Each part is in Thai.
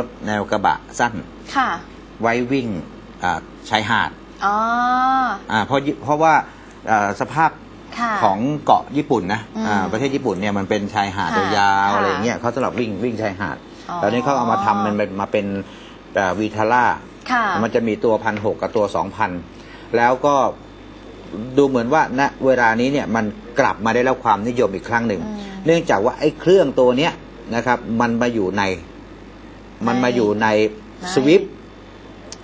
รถแนวกระบะสั้น ค่ะ ไว้วิ่งอ่าชายหาดอ๋ออ่าเพราะยิเพราะว่าอ่าสภาพค่ะของเกาะญี่ปุ่นนะอืมอ่าประเทศญี่ปุ่นเนี่ยมันเป็นชายหาดค่ะยาวๆค่ะอะไรอย่างเงี้ยเขาสำหรับวิ่งวิ่งชายหาดอ๋อตอนนี้เขาเอามาทำมันเป็นมาเป็นวีทาร่าค่ะมันจะมีตัวพันหกกับตัวสองพันแล้วก็ดูเหมือนว่าณเวลานี้เนี่ยมันกลับมาได้รับความนิยมอีกครั้งหนึ่งอืมเนื่องจากว่าไอ้เครื่องตัวเนี้ยนะครับ มันมาอยู่ใน มันมาอยู่ในในสวิฟ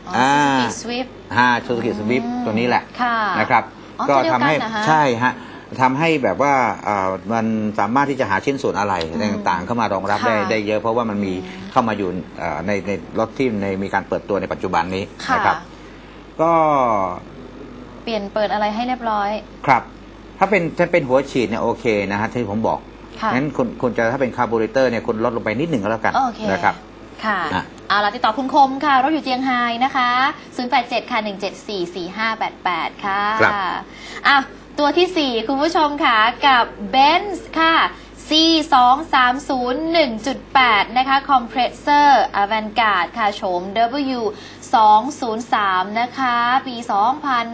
อ๋ออ่าสวิฟห้าชูสกิสวิฟตัวนี้แหละค่ะนะครับอ๋อก็ตัวเดียวทำให้กันเหรอฮะใช่ฮะทำให้แบบว่าอ่ามันสามารถที่จะหาชิ้นส่วนอะไรอืมต่างๆ เข้ามารองรับได้ค่ะได้เยอะเพราะว่ามันมีเข้ามาอยู่อ่าในในรถที่ในมีการเปิดตัวในปัจจุบันนี้ค่ะนะครับ ก็เปลี่ยนเปิดอะไรให้เรียบร้อย ครับ ถ้าเป็นถ้าเป็นหัวฉีดเนี่ยโอเคนะฮะที่ผมบอกค่ะงั้นคุณคุณจะถ้าเป็นคาร์บูเรเตอร์เนี่ยคุณลดลงไปนิดหนึ่งก็แล้วกันโอเคนะครับ ค่ะอะเอาล่ะติดต่อคุณคมค่ะ รถอยู่เจียงไฮ้นะคะ 087 ค่ะ 1744588 ค่ะครับอะตัวที่ 4 คุณผู้ชมค่ะ กับ Benz ค่ะ C 2 3 0 1.8 นะคะ Compressor Avantgarde ค่ะโฉม W 2 0 3 นะคะ ปี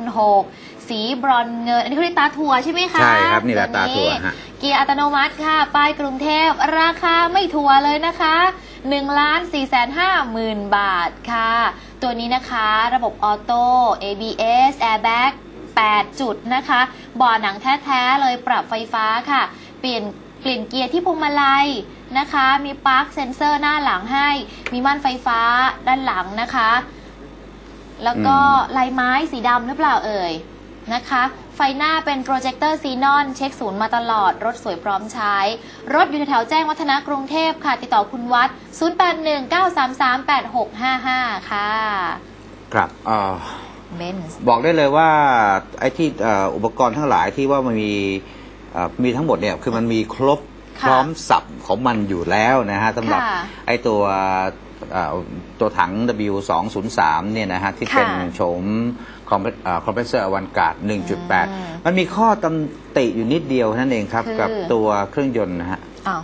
2006 สีบรอนซ์เงิน อันนี้เขาเรียกตาถั่วใช่ไหมคะ ใช่ครับ นี่แหละตัตาถั่วฮะเกียร์อัตโนมัติค่ะ ป้ายกรุงเทพ ราคาไม่ถั่วเลยนะคะ 1ล้าน4 5 0 0 0 0บาทค่ะ ตัวนี้นะคะระบบออโต้ ABS Airbag 8 จุดนะคะเบ่อหนังแท้ๆเลยปรับไฟฟ้าค่ะ เปลี่ยนเปลี่ยนเกียร์ที่พวงมาลัยนะคะ มีปลั๊กเซ็นเซอร์หน้าหลังให้ มีม่านไฟฟ้าด้านหลังนะคะ แล้วก็อืมลายไม้สีดำหรือเปล่าเอ่ย นะคะ ไฟหน้าเป็นโปรเจคเตอร์ซีนอน เช็คศูนย์มาตลอด รถสวยพร้อมใช้ รถอยู่แถวๆแจ้งวัฒนะกรุงเทพค่ะ ติดต่อคุณวัด 0819338655 ค่ะ ครับเอ่อเบนซ์บอกได้เลยว่าไอ้ที่เอ่ออุปกรณ์ทั้งหลายที่ว่ามันมีเอ่อมีทั้งหมดเนี่ย คือมันมีครบค่ะพร้อมสับของมันอยู่แล้วนะฮะสำหรับค่ะไอ้ตัวเอ่อตัวถัง W203 เนี่ยนะฮะที่เป็นค่ะโฉม คอมเพรสเซอร์อวันการ์ดอืม1.8 มันมีข้อตำติอยู่นิดเดียวนั่นเองครับคือกับตัวเครื่องยนต์นะฮะอ้าว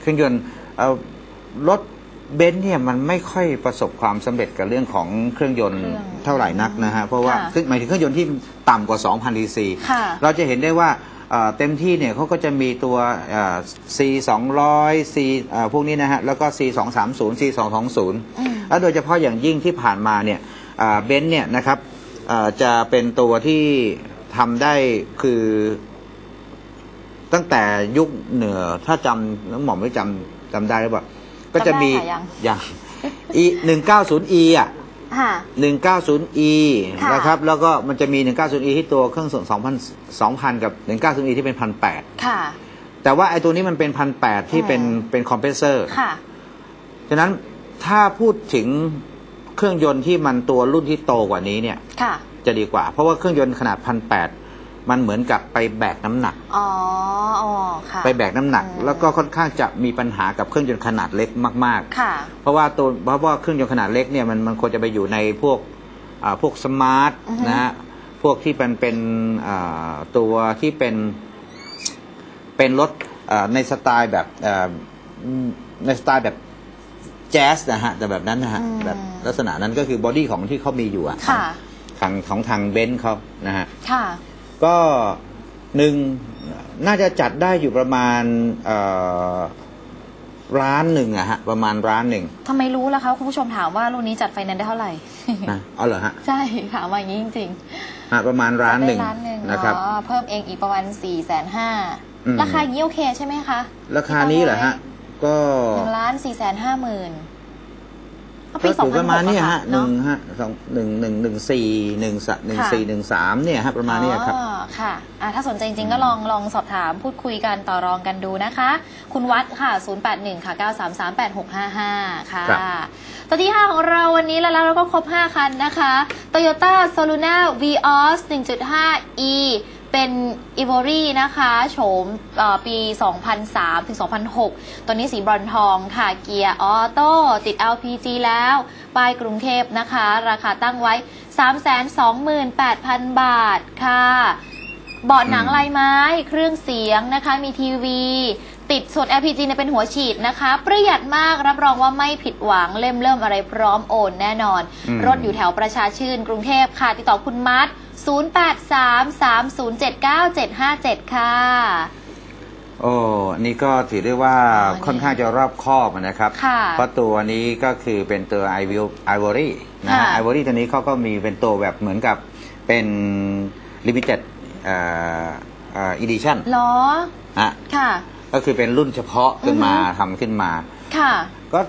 เครื่องยนต์เอ่อรถเบนซ์เนี่ยมันไม่ค่อยประสบความสำเร็จกับเรื่องของเครื่องยนต์เครื่องเท่าไหร่นักนะฮะเพราะว่าค่ะซึ่งหมายถึงเครื่องยนต์ที่ต่ำกว่า 2,000ดีซีค่ะเราจะเห็นได้ว่าเอ่อเต็มที่เนี่ยเขาก็จะมีตัวเอ่อ C 200 C เอ่อพวกนี้นะฮะแล้วก็ C 230 C 220แล้วโดยเฉพาะอย่างยิ่งที่ผ่านมาเนี่ยเบนซ์เนี่ยนะครับเอ่อ จะเป็นตัวที่ทำได้คือ ตั้งแต่ยุคเหนือ ถ้าจำน้องหม่อมไม่จำจำได้หรือเปล่าก็จะมีจำได้ค่ะยังอย่าง e หนึ่งเก้าศูนย์ e อะค่ะหนึ่งเก้าศูนย์ e ค่ะนะครับ แล้วก็มันจะมีหนึ่งเก้าศูนย์ e ที่ตัวเครื่องส่วนสองพันสองพันกับหนึ่งเก้าศูนย์ e ที่เป็นพันแปดค่ะแต่ว่าไอ้ตัวนี้มันเป็นพันแปดที่เป็นอืมเป็นคอมเพรสเซอร์ค่ะฉะนั้นถ้าพูดถึง เครื่องยนต์ที่มันตัวรุ่นที่โตกว่านี้เนี่ยค่ะจะดีกว่า เพราะว่าเครื่องยนต์ขนาดพันแปดมันเหมือนกับไปแบกน้ำหนักอ๋ออ๋อค่ะไปแบกน้ำหนักอืมแล้วก็ค่อนข้างจะมีปัญหากับเครื่องยนต์ขนาดเล็กมากค่ะๆเพราะว่าตัวเพราะว่าเครื่องยนต์ขนาดเล็กเนี่ยมันมันควรจะไปอยู่ในพวกอ่าพวกสมาร์ทอือฮึนะฮะพวกที่เป็นเป็นอ่าตัวที่เป็นเป็นรถอ่าในสไตล์แบบอ่าในสไตล์แบบ แจ๊สนะฮะแต่แบบนั้นนะฮะอืมแบบลักษณะนั้นก็คือบอดี้ของที่เขามีอยู่อะค่ะทางของทางเบนซ์เขานะฮะค่ะก็หนึ่งน่าจะจัดได้อยู่ประมาณเอ่อร้านหนึ่งอะฮะประมาณร้านหนึ่งทำไมรู้ล่ะคะคุณผู้ชมถามว่ารุ่นนี้จัดไฟแนนซ์ได้เท่าไหร่นะเอาเหรอฮะ ใช่ถามมาอย่างนี้จริงฮะประมาณๆร้านหนึ่งได้ร้านหนึ่งนะครับอ๋อเพิ่มเองอีกประมาณ4ี่แสนห้าอืมราคาอย่างนี้โอเคใช่ไหมคะ ราคานี้เหรอฮะ ก็หนึ่งล้านสี่แสนห้าหมื่นก็ก็ปีสองถือพัปนระหมาณกเนี้อะฮะค่ะหนึ่เนาะงฮะสองหนึ่งหนึ่งหนึ่งสี่หนึ่งสหนึ่งค่ะสี่หนึ่งสามเนี่ยฮะประมาณเนี้ยครับอ๋อค่ะอะถ้าสนใจจริงๆก็ลองลองสอบถามพูดคุยกันต่อรองกันดูนะคะ คุณวัดค่ะ 081 ค่ะ 933 8655 ค่ะครับตัวที่ 5 ของเราวันนี้แล้วเราก็ครบ 5 คันนะคะ Toyota Soluna Vios 1.5e เป็น e v o r y นะคะโฉมเอ่อปี 2003 ถึง 2006ตัวนี้สีบรอนซ์ทองค่ะ เกียร์ออโต้ติด LPG แล้ว ป้ายกรุงเทพนะคะ ราคาตั้งไว้ 328,000 บาทค่ะ เบาะหนังอืมลายไม้ เครื่องเสียงนะคะ มีทีวี ตติดส่วน LPG เนี่ยเป็นหัวฉีดนะคะ ประหยัดมากรับรองว่าไม่ผิดหวังเล่มเริ่มอะไรพร้อมโอนแน่นอนอืมรถอยู่แถวประชาชื่นกรุงเทพค่ะ ติดต่อคุณมัด 0833079757 ค่ะ โอ้นี่ก็ถือได้ว่าอ๋อนี่ค่อนข้างจะรอบคอบนะครับค่ะเพราะตัวนี้ก็คือเป็นตัวไอวิลไอวอรี่นะฮะค่ะไอวอรี่ตัวนี้เขาก็มีเป็นตัวแบบเหมือนกับเป็นลิมิเต็ดเอ่อเอ่ออีดิชั่นล้อฮะค่ะ ก็คือเป็นรุ่นเฉพาะขึ้นมาอือฮึทำขึ้นมา ค่ะ ก็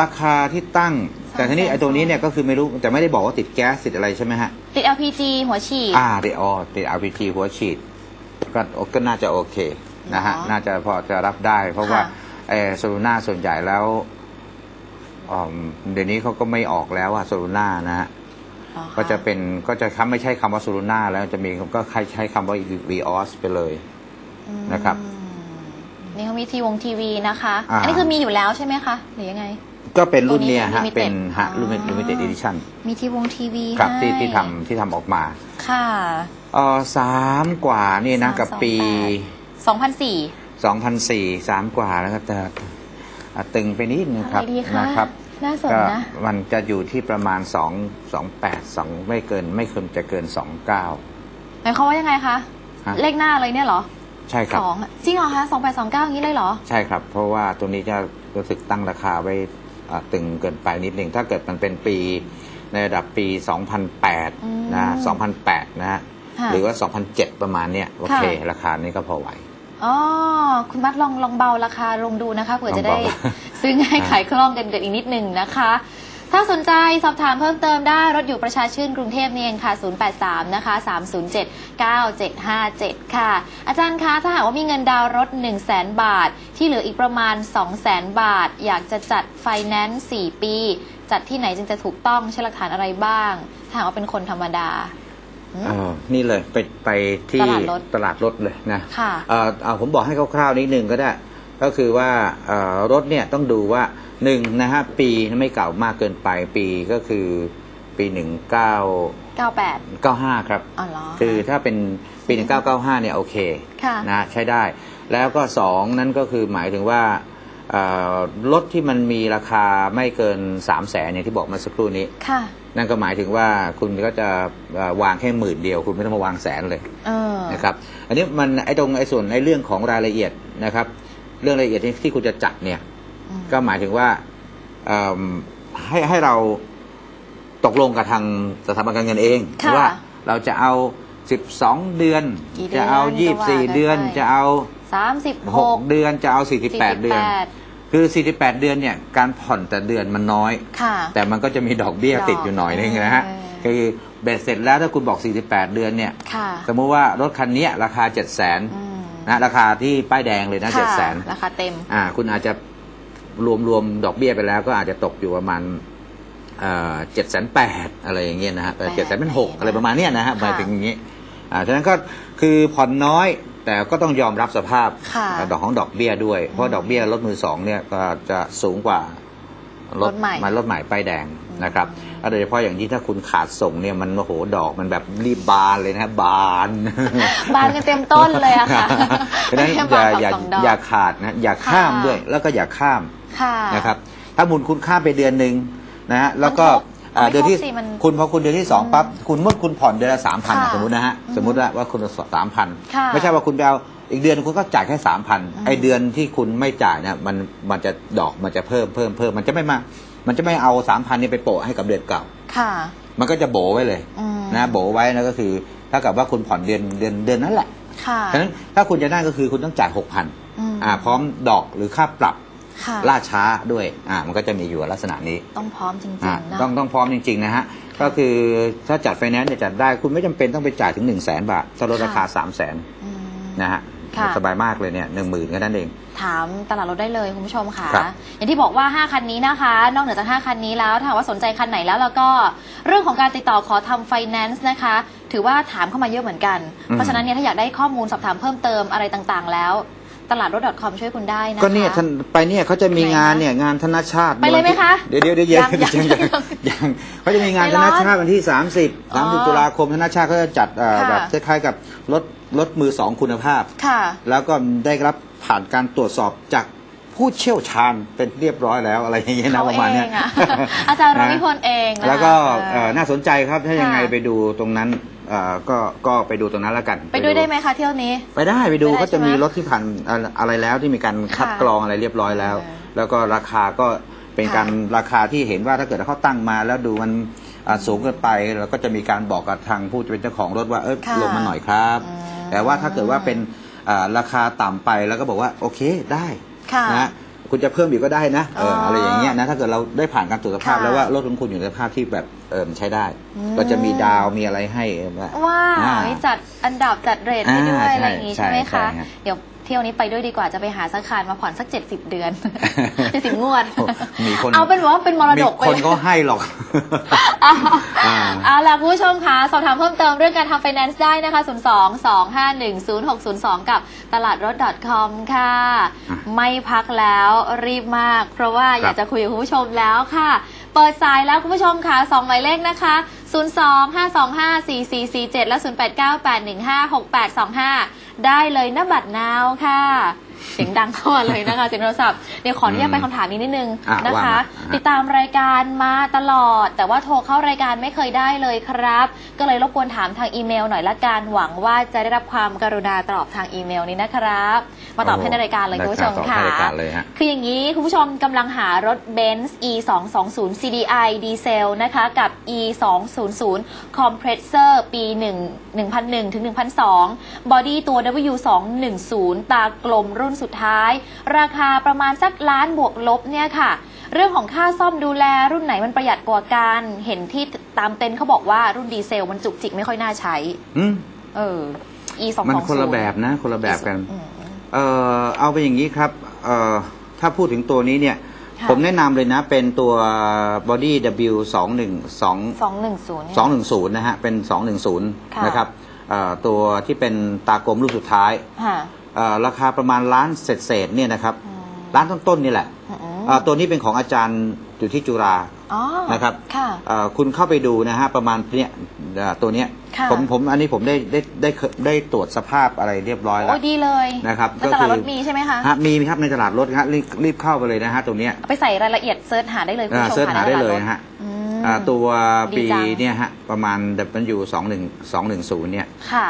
ราคาที่ตั้ง แต่ทีนี้300,000ไอ้ตัวนี้เนี่ยก็คือไม่รู้แต่ไม่ได้บอกว่าติดแก๊สติดอะไรใช่ไหมฮะ ติด LPG หัวฉีด อ่าติดอ๋อติด RPG หัวฉีด ก็ก็น่าจะโอเคนะฮะเนาะน่าจะพอจะรับได้ เพราะค่ะว่าเออโซลูน่าส่วนใหญ่แล้วอืมเดี๋ยวนี้เขาก็ไม่ออกแล้วอะโซลูน่านะฮะ อ๋อค่ก็จะเป็นก็จะคำไม่ใช่คำว่าโซลูน่าแล้วจะมีก็ใช้ใช้คำว่า VOS ไปเลยอืมนะครับ นี่เขามีทีวงทีวีนะคะ อ่า อันนี้คือมีอยู่แล้วใช่ไหมคะหรือยังไง ก็เป็นรุ่นเนี้ยตัวนี้ฮะ limited เป็นฮะอ๋อรุ่นลิมิเต็ดอีดิชั่นมีทีวงทีวีครับให้ที่ที่ทำที่ทำออกมาค่ะ เออสามกว่านี่นะสามกับสองปีสองพันสี่2004สามกว่าแล้วก็จะอะตึงไปนิดนึงครับอะไรดีคะนะครับน่าสนก็นะ มันจะอยู่ที่ประมาณ 2 28 2 ไม่เกินไม่เกินจะเกิน 29 หมายความว่ายังไงคะ ฮะ เลขหน้าเลยเนี่ยเหรอ ใช่ครับสองอะจริงเหรอคะสองแปดสองเก้าอย่างนี้เลยเหรอ ใช่ครับ เพราะว่าตัวนี้จะรู้สึกตั้งราคาไว้อ่าตึงเกินไปนิดหนึ่งถ้าเกิดมันเป็นปีในระดับปีอืม2008 นะ 2008 นะฮะค่ะหรือว่า 2007 ประมาณเนี้ยโอเคค่ะราคานี้ก็พอไหวอ๋อคุณมัดลองลองเบาราคาลงดูนะคะเผื่อจะได้ลองเบาซื้อง่ายขายคล่องกันเกิดอีกนิดหนึ่งนะคะ ถ้าสนใจสอบถามเพิ่มเติมได้รถอยู่ประชาชื่นกรุงเทพนี่เองค่ะ 083 นะคะ 307 9757 ค่ะ อาจารย์คะ ถ้าหากว่ามีเงินดาวน์รถ 1 0 0 0 0 0 บาท ที่เหลืออีกประมาณ 2 0 0 0 0 0 บาท อยากจะจัดไฟแนนซ์4ปี จัดที่ไหนจึงจะถูกต้องใช้หลักฐานอะไรบ้าง ถ้าหากว่าเป็นคนธรรมดาเออนี่เลยไปไปที่ตลาดรถตลาดรถเลยนะค่ะเอ่อเอาผมบอกให้คร่าวๆนิดนึงก็ได้ ก็คือว่าเอ่อรถเนี่ยต้องดูว่า หนึ่งนะฮะปีไม่เก่ามากเกินไปปีก็คือปีหนึ่งเก้า98เก้าห้าครับอ๋อเหรอคือถ้าเป็นปีหนึ่งเก้าเก้าห้าเนี่ยโอเคค่ะนะใช้ได้ แล้วก็สองนั่นก็คือหมายถึงว่าเอ่อรถที่มันมีราคาไม่เกินสามแสนอย่างที่บอกมาสักครู่นี้ค่ะนั่นก็หมายถึงว่าคุณก็จะเอ่อวางแค่หมื่นเดียว คุณไม่ต้องมาวางแสนเลยเออนะครับอันนี้มันไอ้ตรงไอ้ส่วนไอ้เรื่องของรายละเอียดนะครับ เรื่องรายละเอียดที่ที่คุณจะจัดเนี่ยอืม ก็หมายถึงว่าเอิ่มให้ให้เราตกลงกับทางสถาบันการเงินเองค่ะว่าเราจะเอา 12 เดือนกี่เดือน จะเอาก็ว่ากัน24เดือนไปจะเอาสามสิบหก6เดือน จะเอา 48 เดือน คือ 48 เดือนเนี่ย การผ่อนแต่เดือนมันน้อยค่ะแต่มันก็จะมีดอกเบี้ยดอกติดอยู่หน่อยนึงนะฮะเออคือเบ็ดเสร็จแล้วถ้าคุณบอก 48 เดือนเนี่ยค่ะสมมุติว่ารถคันเนี้ยราคา 7 0 0 0 0นอืมนะราคาที่ป้ายแดงเลยนะ 7 0 0 0 0นราคาเต็ม อ่า คุณอาจจะ รวมรวมดอกเบี้ยไปแล้วก็อาจจะตกอยู่ประมาณเจ็ดแสนแปดอะไรอย่างเงี้ยนะฮะเจ็ดแสนเป็นหกอะไรประมาณเนี้ยนะฮะค่ะหมายถึงอย่างงี้อ่าฉะนั้นก็คือผ่อนน้อยแต่ก็ต้องยอมรับสภาพค่ะดอกของดอกเบี้ยด้วย เพราะดอกเบี้ยรถมือสองเนี่ยก็จะสูงกว่ารถใหม่มารถใหม่ป้ายแดงนะครับแล้วโดยเฉพาะอย่างที่ถ้าคุณขาดส่งเนี่ยมันโอ้โหดอกมันแบบรีบบานเลยนะบาน บานกันเต็มต้นเลยอะค่ะเพราะฉะนั้นไม่อใช่ย่าบานอย่าสองดอกอย่าขาดนะอย่าข้ามค่ะด้วยแล้วก็อย่าข้ามค่ะ นะครับ ถ้ามุนคุณข้ามไปเดือนหนึ่งนะฮะแล้วก็มันครบอ่ามันไม่เดือนที่ครบสิมันคุณพอคุณเดือนที่สองปั๊บคุณเมื่อคุณผ่อนเดือนละสามพันค่ะสมมตินะฮะอืมสมมติว่าว่าคุณสามพันค่ะไม่ใช่ว่าคุณไปเอาอีกเดือนคุณก็จ่ายแค่สามพันอืมไอเดือนที่คุณไม่จ่ายเนี่ยมันมันจะดอกมันจะเพิ่มเพิ่มเพิ่มมันจะไม่มา มันจะไม่เอาสามพันนี้ไปโปะให้กับเดือนเก่าค่ะ มันก็จะโบไว้เลยอืมนะโบไว้นะก็คือถ้ากับว่าคุณผ่อนเดือนเดือนเดือนนั้นแหละค่ะฉะนั้นถ้าคุณจะได้ก็คือคุณต้องจ่ายหกพันอืมอ่าพร้อมดอกหรือค่าปรับค่ะ ล่าช้าด้วยอ่ามันก็จะมีอยู่ลักษณะนี้ต้องพร้อมจริงอ่าๆนะต้องต้องพร้อมจริงๆนะฮะก็คือถ้าจัดไฟแนนซ์เนี่ยจัดได้คุณไม่จำเป็นต้องไปจ่ายถึง1 0 0 0 0แสนบาทถ้าลดราคา3 0 0แสนอืมนะฮะค่ะสบายมากเลยเนี่ยหนึ่งหมื่นแค่นั้นเอง ถามตลาดรถได้เลยคุณผู้ชมค่ะครับอย่างที่บอกว่า 5 คันนี้นะคะ นอกเหนือจาก 5 คันนี้แล้วถ้าหากว่าสนใจคันไหนแล้วแล้วก็เรื่องของการติดต่อขอทำไฟแนนซ์นะคะ ถือว่าถามเข้ามาเยอะเหมือนกัน เพราะฉะนั้นเนี่ยถ้าอยากได้ข้อมูลสอบถามเพิ่มเติมอะไรต่างๆ แล้ว ตลาดรถ .com ช่วยคุณได้นะคะ ก็เนี่ยท่านไปเนี่ยเขาจะมีงานเนี่ยงานธนชาติไปเลยไหมคะ เดี๋ยวเดี๋ยวเดี๋ยวเดี๋ยวยังยังยังยังยังเขาจะมีงานไปธร้อนนชาติวันที่ 30อ๋อ30 ตุลาคมธนชาติเขาจะจัดเอ่อค่ะแบบคล้ายๆกับรถรถมือสองคุณภาพค่ะแล้วก็ได้รับผ่านการตรวจสอบจาก ผู้เชี่ยวชาญเป็นเรียบร้อยแล้วอะไรอย่างเงี้ยนะเขาประมาณเนี้ยเองอะอาจารย์รวิพลเองนะคะแล้วก็เอเอ่ออน่าสนใจครับถ้ายังไงค่ะไปดูตรงนั้นเอ่อก็ก็ไปดูตรงนั้นแล้วกัน ไปด้วยได้ไหมคะเที่ยวนี้ ไปได้ไปดูไปได้เขาจะมีใช่ไหมรถที่ผ่านอะไรอะไรแล้วที่มีการคัดค่ะกรองอะไรเรียบร้อยแล้วเออแล้วก็ราคาก็เป็นค่ะการราคาที่เห็นว่าถ้าเกิดเขาตั้งมาแล้วดูมันอ่าสูงเกินไปเราก็จะมีการบอกกับทางผู้เป็นเจ้าของรถว่าเออค่ะลงมาหน่อยครับอืมแต่ว่าถ้าเกิดว่าเป็นอ่าราคาต่ำไปแล้วก็บอกว่าโอเคได้ค่ะ นะคุณจะเพิ่มอีกก็ได้นะเอออ๋อออะไรอย่างเงี้ยนะถ้าเกิดเราได้ผ่านการตรวจสภาพค่ะแล้วว่ารถของคุณอยู่ในสภาพที่แบบเออมันใช้ได้อืมก็จะมีดาวมีอะไรให้เออว้าวอ่ามีจัดอันดับจัดเรทให้ด้วยอ่าอะไรอย่างงี้ใช่ใช่ไหมใช่คะใช่ครับเดี๋ยว เที่ยวนี้ไปด้วยดีกว่าจะไปหาสักคันมาผ่อนสักเจ็ดสิบเดือนเจ็ดสิบงวดโอ้มีคนเอาเป็นว่าเป็นมรดกไปมีคนเลยก็ให้หรอกอ่าอ่าเอาล่ะคุณผู้ชมคะสอบถามเพิ่มเติมเรื่องการทำไฟแนนซ์ได้นะคะ 0 2 2 5 1 0 6 0 2 กับตลาดรถ .com ค่ะอะไม่พักแล้วรีบมาก เพราะว่าครับอยากจะคุยกับคุณผู้ชมแล้วค่ะ เปิดสายแล้วคุณผู้ชมค่ะสองหมายเลขนะคะ 0 2 5 2 5 4 4 4 7 และ 0 8 9 8 1 5 6 8 2 5 ได้เลยนะบัตรนาวค่ะ เสียงดังเข้ามาเลยนะคะเสียงโทรศัพท์เดี๋ยวขออนุญาตไปคำถามนี้นิดนึงอะนะว่าคะมาอะติดตามรายการมาตลอด แต่ว่าโทรเข้ารายการไม่เคยได้เลยครับ ก็เลยรบกวนถามทางอีเมลหน่อยละกันหวังว่าจะได้รับความกรุณาตอบทางอีเมลนี้นะครับ มาตอบให้ในรายการเลยคุณผู้ชมตอบค่ะให้รายการเลยฮะคืออย่างนี้คุณผู้ชมกำลังหารถ Benz e 2 2 0 CDI ดีเซลนะคะกับ e 2 0 0 Compressor ปี 1 1001ถึง1002บอดี้ตัว W 2 1 0ตากลมรุ่นสุดท้าย ราคาประมาณสักล้านบวกลบเนี่ยค่ะ เรื่องของค่าซ่อมดูแลรุ่นไหนมันประหยัดกว่ากัน เห็นที่ตามเต็นท์เขาบอกว่ารุ่นดีเซลมันจุกจิกไม่ค่อยน่าใช้ อืมเออ e 2 2 0มันคนละแบบนะ คนละแบบกันอืมเอ่อเอาไปอย่างนี้ครับ เอ่อถ้าพูดถึงตัวนี้เนี่ยค่ะผมแนะนำเลยนะ เป็นตัว body W 2 1 2 210 210นะฮะ เป็นค่ะ210นะครับเอ่อตัวที่เป็นตากลมรุ่นสุดท้ายค่ะเอ่อ ราคาประมาณล้านเศษๆเนี่ยนะครับอืมล้านต้นๆนี่แหละอืมเอ่อตัวนี้เป็นของอาจารย์อยู่ที่จุฬาอ๋อนะครับค่ะเอ่อคุณเข้าไปดูนะฮะประมาณเนี่ยเอ่อตัวเนี้ยค่ะผมผมอันนี้ผมได้ได้ได้เคยได้ตรวจสภาพอะไรเรียบร้อยแล้โอ้วยดีเลยนะครับในตลาดรถมีใช่ไหมคะฮะมีครับในตลาดรถครับรีบรีบเข้าไปเลยนะฮะตรงเนี้ยไปใส่รายละเอียดเซิร์ชหาได้เลยคุณอ่าผู้ชมเสิร์ชหาได้เลยในตดรถฮะอืมอ่าตัวดีปีจังเนี่ยฮะประมาณ W 2 1 2 1 0เนี่ยค่ะ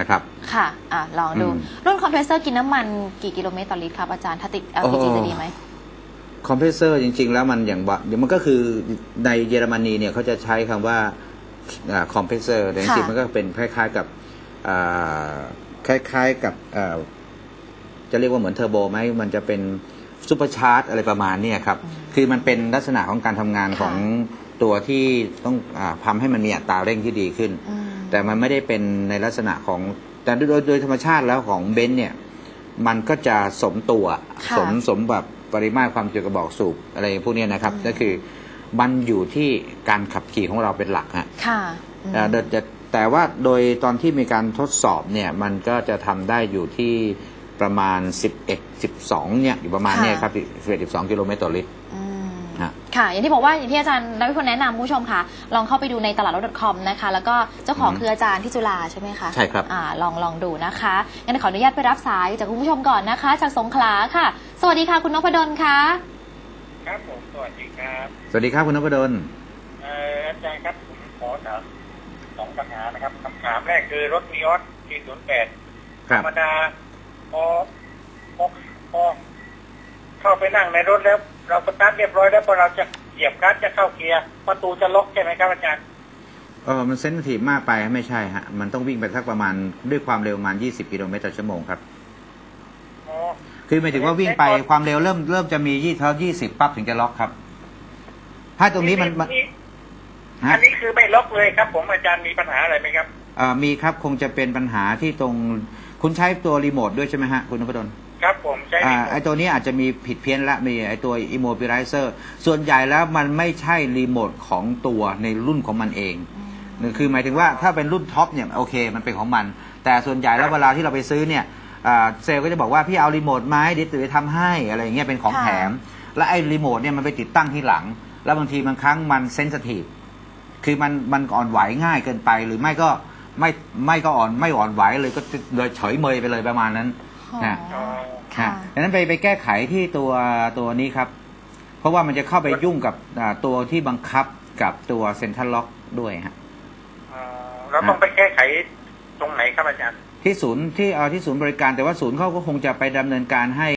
นะครับ ค่ะ อะ ลองดู อืม รุ่นคอมเพรสเซอร์กินน้ำมันกี่กิโลเมตรต่อลิตรครับอาจารย์ถ้าติด LPG จะดีไหม คอมเพรสเซอร์จริง ๆ แล้วมันอย่างว่าเดี๋ยวมันก็คือในเยอรมนีเนี่ยเขาจะใช้คำว่าคอมเพรสเซอร์แต่จริงๆ ค่ะ มันก็เป็นคล้าย ๆกับอ่าคล้าย ๆกับอ่าจะเรียกว่าเหมือนเทอร์โบไหมมันจะเป็นซูเปอร์ชาร์จอะไรประมาณเนี้ครับ คือมันเป็นลักษณะของการทำงานค่ะของตัวที่ต้องอาทำให้มันมีอัตราเร่งที่ดีขึ้น อืม แต่มันไม่ได้เป็นในลักษณะของแต่โดยโดยธรรมชาติแล้วของเบนซ์เนี่ยมันก็จะสมตัวค่ะสมสมแบบปริมาตรความจุกระบอกสูบอะไรพวกเนี้ยนะครับ ก็คือมันอยู่ที่การขับขี่ของเราเป็นหลักฮะค่ะอืมเอ่อเดี๋ยวจะแต่ว่าโดยตอนที่มีการทดสอบเนี่ยมันก็จะทำได้อยู่ที่ประมาณ 11 12 เนี่ยอยู่ประมาณเนี้ยครับ11 12 กิโลเมตรต่อลิตรอืมฮะ ค่ะ อย่างที่บอกว่าอย่างที่อาจารย์ดาวิพลแนะนำผู้ชมค่ะ ลองเข้าไปดูในตลาดรถ .com นะคะ แล้วก็เจ้าของอืมคืออาจารย์ที่จุฬาใช่ไหมคะใช่ครับอ่าลองลองดูนะคะงั้นขออนุญาตไปรับสายจากคุณผู้ชมก่อนนะคะ จากสงขลาค่ะ สวัสดีค่ะคุณนพดลค่ะครับผมสวัสดีครับสวัสดีครับคุณนพดลเอ่ออาจารย์ครับผมขอถามสองปัญหานะครับคำถามแรกคือรถมีออส408คธรัรบรมดาพอพอพอเข้าไปนั่งในรถแล้ว เราสตาร์ทเรียบร้อยแล้วพอเราจะเหยียบคลัตช์จะเข้าเกียร์ประตูจะล็อกใช่ไหมครับอาจารย์เออมันเซนซิทีฟมากไปไม่ใช่ฮะ มันต้องวิ่งไปสักประมาณด้วยความเร็วประมาณ 20 กิโลเมตรต่อชั่วโมงครับอ๋อคือหมายถึงว่าวิ่งไปความเร็วเริ่มเริ่มจะมียี่เท่ายี่สิบปั๊บถึงจะล็อกครับ ถ้าตรงนี้มันมันอัฮะนนี้คือไม่ล็อกเลยครับ ผมอาจารย์มีปัญหาอะไรไหมครับเอ่อมีครับคงจะเป็นปัญหาที่ตรงคุณใช้ตัวรีโมทด้วยใช่ไหมฮะ คุณนพดล ครับผมใช้อ่ารีโมไอทตัวนี้อาจจะมีผิดเพี้ยนละมีไอตัว immobilizer ส่วนใหญ่แล้วมันไม่ใช่รีโมทของตัวในรุ่นของมันเองนั่นคือหมายถึงว่าถ้าเป็นรุ่นท็อปเนี่ยโอเคมันเป็นของมัน แต่ส่วนใหญ่แล้วเวลาที่เราไปซื้อเนี่ยอ่าเซลล์ก็จะบอกว่าพี่เอารีโมทไหมเดี๋ยวตุ๋ยทำให้อะไรอย่างเงี้ยเป็นของค่ะแถม และไอ้รีโมทเนี่ยมันไปติดตั้งที่หลัง แล้วบางทีบางครั้งมันเซน i ทีฟคือมันมันอ่อนไหวง่ายเกินไปหรือไม่ก็ไม่ไม่ก็อ่อนไม่อ่อนไหวเลยก็เลยเฉยเมยไปเลยประมาณนั้น นะอ๋ออ๋อคค่ะฮะดังนั้นไปไปแก้ไขที่ตัวตัวนี้ครับ เพราะว่ามันจะเข้าไปยุ่งกับอ่าตัวที่บังคับกับตัวเซ็นทรัลล็อกด้วยฮะอ๋อเราต้องไปแก้ไขตรงไหนครับอาจารย์ ที่ศูนย์ที่เอาที่ศูนย์บริการแต่ว่าศูนย์เขาก็คงจะไปดำเนินการให้